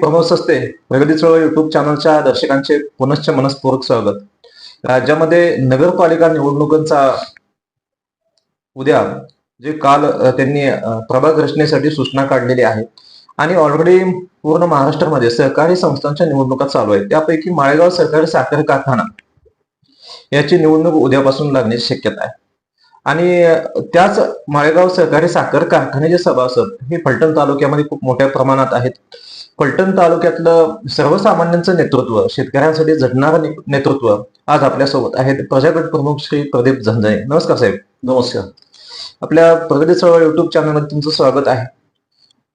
प्रमोद सस्ते प्रगती चळवळ युट्यूब चॅनलच्या दर्शकांचे पुनश्च मनस्पूर्वक स्वागत. राज्यामध्ये नगरपालिका निवडणुकांचा उद्या जे काल त्यांनी प्रभाग रचनेसाठी सूचना काढलेली आहे. आणि ऑलरेडी पूर्ण महाराष्ट्रामध्ये सहकारी संस्थांच्या निवडणुका चालू आहेत. त्यापैकी माळेगाव सरकारी साखर कारखाना याची निवडणूक उद्यापासून लागण्याची शक्यता आहे. आणि त्याच माळेगाव सहकारी साखर कारखान्याचे सभासद हे फलटण तालुक्यामध्ये खूप मोठ्या प्रमाणात आहेत. फलटण तालुक्यातलं सर्वसामान्यांचं नेतृत्व शेतकऱ्यांसाठी झटणारं नेतृत्व आज आपल्यासोबत आहेत प्रजागट प्रमुख श्री प्रदीप झंझणे. नमस्कार साहेब. नमस्कार. आपल्या प्रगती चळवळ युट्यूब चॅनलमध्ये तुमचं स्वागत आहे.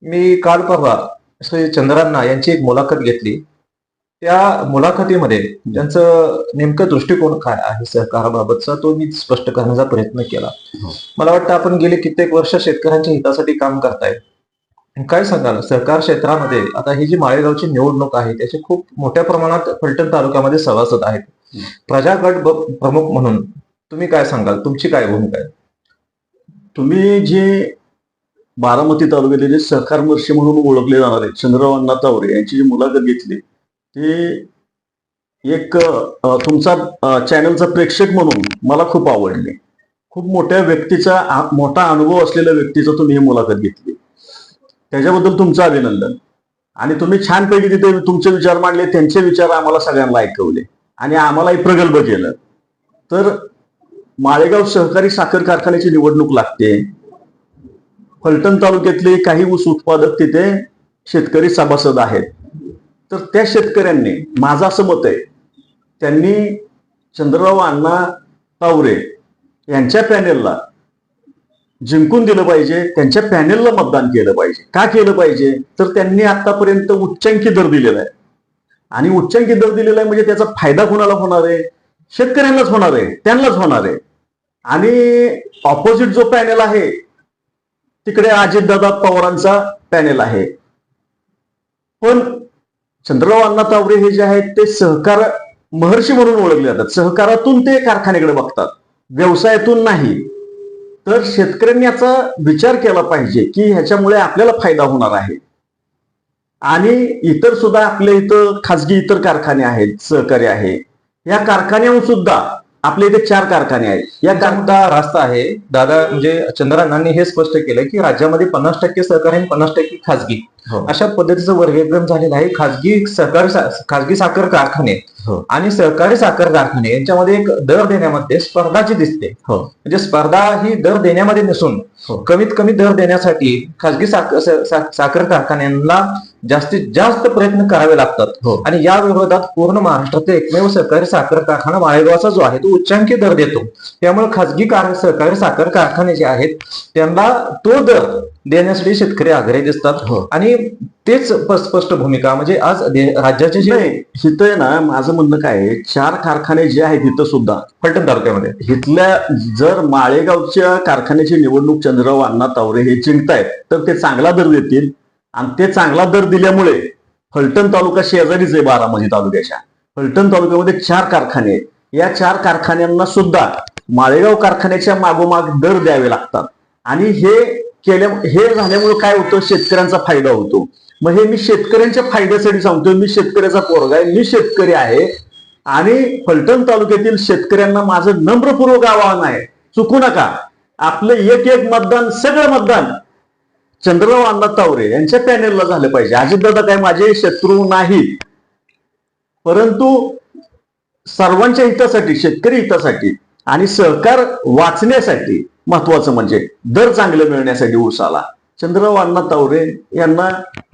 मी काल परवा श्री चंद्रांना यांची एक मुलाखत घेतली. त्या मुलाखतीमध्ये त्यांचं नेमकं दृष्टिकोन काय आहे सहकाराबाबतचा तो मी स्पष्ट करण्याचा प्रयत्न केला. हो. मला वाटतं आपण गेले कित्येक वर्ष शेतकऱ्यांच्या हितासाठी काम करताय. काय सांगाल? सहकार क्षेत्रामध्ये आता ही जी माळेगावची निवडणूक आहे त्याचे खूप मोठ्या प्रमाणात फलटण तालुक्यामध्ये सभासद आहेत. प्रजागट प्रमुख म्हणून तुम्ही काय सांगाल? तुमची काय भूमिका आहे? तुम्ही जे बारामती तालुक्यातले जे सहकार महर्षी म्हणून ओळखले जाणारे अण्णा तावरे यांची जी मुलाखत घेतली ते एक तुमचा चॅनलचा प्रेक्षक म्हणून मला खूप आवडले. खूप मोठ्या व्यक्तीचा आ- मोठा अनुभव असलेल्या व्यक्तीचा तुम्ही ही मुलाखत घेतली. त्याच्याबद्दल तुमचं अभिनंदन. आणि तुम्ही छानपैकी तिथे तुमचे विचार मांडले त्यांचे विचार आम्हाला सगळ्यांना ऐकवले. आणि आम्हालाही प्रगल्भ केलं. तर माळेगाव सहकारी साखर कारखान्याची निवडणूक लागते. फलटण तालुक्यातले काही ऊस उत्पादक तिथे शेतकरी सभासद आहेत. तर त्या शेतकऱ्यांनी माझं असं मत आहे त्यांनी चंद्रराव अण्णा तावरे यांच्या पॅनेलला जिंकून दिलं पाहिजे त्यांच्या पॅनेलला मतदान केलं पाहिजे. का केलं पाहिजे? तर त्यांनी आतापर्यंत उच्चांकी दर दिलेला आहे. आणि उच्चांकी दर दिलेला आहे म्हणजे त्याचा फायदा कोणाला होणार आहे? शेतकऱ्यांनाच होणार आहे त्यांनाच होणार आहे. आणि ऑपोजिट जो पॅनेल आहे तिकडे अजितदादा पवारांचा पॅनेल आहे. पण चंद्रराव अण्णा तावरे हे जे आहेत ते सहकार महर्षी म्हणून ओळखले जातात. सहकारातून ते कारखान्याकडे बघतात. व्यवसायातून नाही. तर शेतकऱ्यांनी याचा विचार केला पाहिजे की ह्याच्यामुळे आपल्याला फायदा होणार आहे. आणि इतर सुद्धा आपल्या इथं खासगी इतर कारखाने आहेत सहकारी आहे. या कारखान्याहून सुद्धा आपल्या इथे चार कारखाने आहेत या मुद्दा रास्त आहे दादा म्हणजे चंद्रांनी हे स्पष्ट केलं की राज्यामध्ये पन्नास टक्के सहकारी आणि पन्नास टक्के खासगी हो. अशा पद्धतीचं वर्गीकरण झालेलं आहे खासगी सहकारी खासगी साखर कारखाने हो. आणि सहकारी साखर कारखाने यांच्यामध्ये एक दर देण्यामध्ये स्पर्धाची दिसते हो. म्हणजे स्पर्धा ही दर देण्यामध्ये नसून. कमीत कमी दर देण्यासाठी सा- साखर कारखान्यांना जास्तीत जास्त प्रयत्न करावे लागतात. हो. आणि या विरोधात पूर्ण महाराष्ट्रातील एकमेव सहकारी साखर कारखाना माळेगावचा जो आहे तो उच्चांकी दर देतो. त्यामुळे खासगी कार सहकारी साखर कारखाने जे आहेत त्यांना तो दर देण्यासाठी शेतकरी आग्रही दिसतात. हो. आणि तेच स्पष्ट भूमिका म्हणजे आज राज्याचे जे इथं आहे ना माझं म्हणणं काय चार कारखाने जे आहेत इथं सुद्धा फलटण तालुक्यामध्ये. इथल्या जर माळेगावच्या कारखान्याची निवडणूक चंद्रराव अण्णा तावरे हे जिंकतायत तर ते चांगला दर देतील. आणि ते चांगला दर दिल्यामुळे फलटण तालुका शेजारीच आहे बारामती तालुक्याच्या. फलटण तालुक्यामध्ये चार कारखाने या चार कारखान्यांना सुद्धा माळेगाव कारखान्याच्या मागोमाग दर द्यावे लागतात. आणि हे केल्या हे झाल्यामुळे काय होतं? शेतकऱ्यांचा फायदा होतो. मग हे मी शेतकऱ्यांच्या फायद्यासाठी सांगतोय. मी शेतकऱ्याचा पोरगा आहे. मी शेतकरी आहे. आणि फलटण तालुक्यातील शेतकऱ्यांना माझं नम्रपूर्वक आवाहन आहे. चुकू नका. आपलं एक एक मतदान सगळं मतदान चंद्रराव अण्णा तावरे यांच्या पॅनेलला झालं पाहिजे. अजितदादा काय माझे शत्रू नाही परंतु सर्वांच्या हितासाठी शेतकरी हितासाठी आणि सहकार वाचण्यासाठी महत्वाचं म्हणजे दर चांगलं मिळण्यासाठी ऊसाला चंद्रराव अण्णा तावरे यांना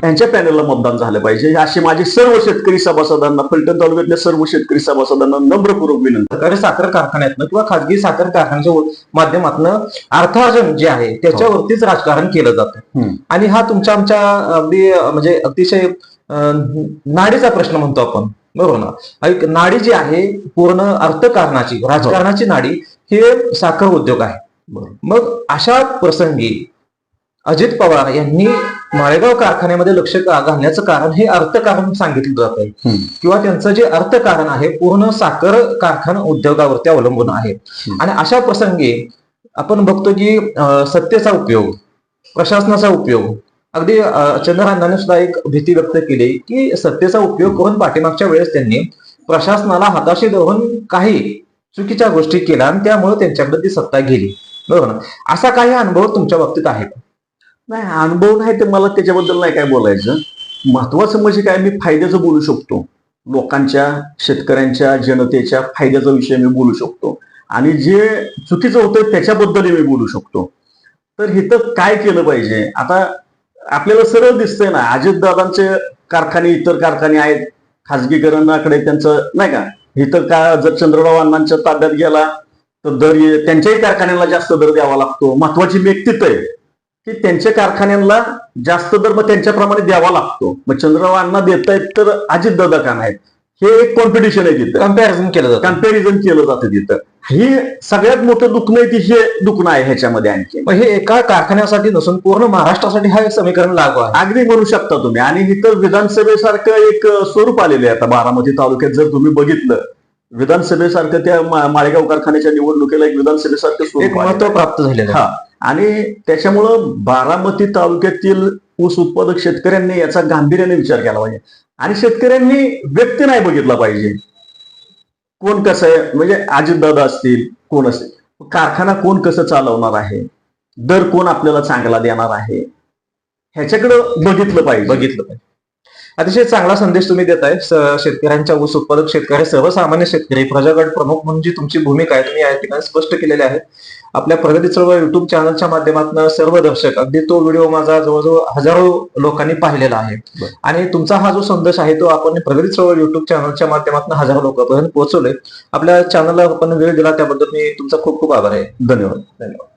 यांच्या पॅनेलला मतदान झालं पाहिजे. अशी माझी सर्व शेतकरी सभासदांना फलटण तालुक्यातल्या सर्व शेतकरी सभासदांना नम्रपूर्वक विनंती. सहकारी साखर कारखान्यातनं किंवा खासगी साखर कारखान्याच्या माध्यमातून अर्थार्जन जे आहे त्याच्यावरतीच राजकारण केलं जातं. आणि हा तुमच्या आमच्या अगदी म्हणजे अतिशय नाडीचा प्रश्न म्हणतो आपण. बरोबर ना? नाडी जी आहे पूर्ण अर्थकारणाची राजकारणाची नाडी हे साखर उद्योग आहे. मग अशा प्रसंगी अजित पवार यांनी माळेगाव कारखान्यामध्ये लक्ष घालण्याचं कारण हे अर्थकारण सांगितलं जात आहे. किंवा त्यांचं जे अर्थकारण आहे पूर्ण साखर कारखाना उद्योगावरती अवलंबून आहे. आणि अशा प्रसंगी आपण बघतो की सत्तेचा उपयोग प्रशासनाचा उपयोग अगदी अं, चंद्रकांतांनी सुद्धा एक भीती व्यक्त केली की सत्तेचा उपयोग करून पाठीमागच्या वेळेस त्यांनी प्रशासनाला हाताशी धरून काही चुकीच्या गोष्टी केल्या आणि त्यामुळे त्यांच्याकडे ती सत्ता गेली. बरोबर ना? असा काही अनुभव तुमच्या बाबतीत आहे का? नाही अनुभव नाही तर मला त्याच्याबद्दल नाही काय बोलायचं. महत्वाचं म्हणजे काय मी फायद्याचं बोलू शकतो. लोकांच्या शेतकऱ्यांच्या जनतेच्या फायद्याचा विषय मी बोलू शकतो. आणि जे चुकीचं होतं त्याच्याबद्दल मी बोलू शकतो. तर इथं काय केलं पाहिजे? आता आपल्याला सरळ दिसतंय ना अजितदादांचे कारखाने इतर कारखाने आहेत. खाजगीकरणाकडे त्यांचं नाही का? इथं का जर चंद्रराव अण्णांच्या ताब्यात गेला तर दर त्यांच्याही कारखान्याला जास्त दर द्यावा लागतो. महत्वाची मेक आहे. की त्यांच्या कारखान्यांना जास्त दर मग त्यांच्याप्रमाणे द्यावा लागतो. मग चंद्रराव अण्णा देत आहेत तर अजितदादा का नाहीत? हे एक कॉम्पिटिशन आहे तिथं. कंपॅरिझन केलं जातं. कंपॅरिझन केलं जातं तिथं. ही सगळ्यात मोठं दुखणं आहे ती हे दुखणं आहे ह्याच्यामध्ये आणखी. मग हे एका कारखान्यासाठी नसून पूर्ण महाराष्ट्रासाठी हा एक समीकरण लागू आहे. अगदी म्हणू शकता तुम्ही. आणि इथं विधानसभेसारखं एक स्वरूप आलेलं आहे आता बारामती तालुक्यात जर तुम्ही बघितलं. विधानसभेसारखं त्या माळेगाव कारखान्याच्या निवडणुकीला एक विधानसभेसारखं स्वरूप महत्त्व. प्राप्त झालेलं आहे. हा. आणि त्याच्यामुळं बारामती तालुक्यातील ऊस उत्पादक शेतकऱ्यांनी याचा गांभीर्याने विचार केला पाहिजे. आणि शेतकऱ्यांनी व्यक्ती नाही बघितला पाहिजे. कोण कसं आहे? म्हणजे अजितदादा असतील कोण असेल. कारखाना कोण कसं चालवणार आहे? दर कोण आपल्याला चांगला देणार आहे? ह्याच्याकडं बघितलं पाहिजे. बघितलं पाहिजे. अतिशय चांगला संदेश तुम्ही देत आहे शेतकऱ्यांच्या ऊस उत्पादक शेतकरी सर्वसामान्य शेतकरी प्रजागट प्रमुख म्हणून जी तुमची भूमिका आहे तुम्ही या ठिकाणी स्पष्ट केलेली आहे. आपल्या प्रगती चळवळ युट्यूब चॅनलच्या माध्यमातून सर्व दर्शक अगदी तो व्हिडिओ माझा जवळजवळ हजारो लोकांनी पाहिलेला आहे. आणि तुमचा हा जो संदेश आहे तो आपण प्रगती चळवळ युट्यूब चॅनलच्या माध्यमातून हजारो लोकांपर्यंत पोहोचवले आपल्या चॅनलला आपण वेळ दिला त्याबद्दल मी तुमचा खूप खूप आभार आहे. धन्यवाद. धन्यवाद.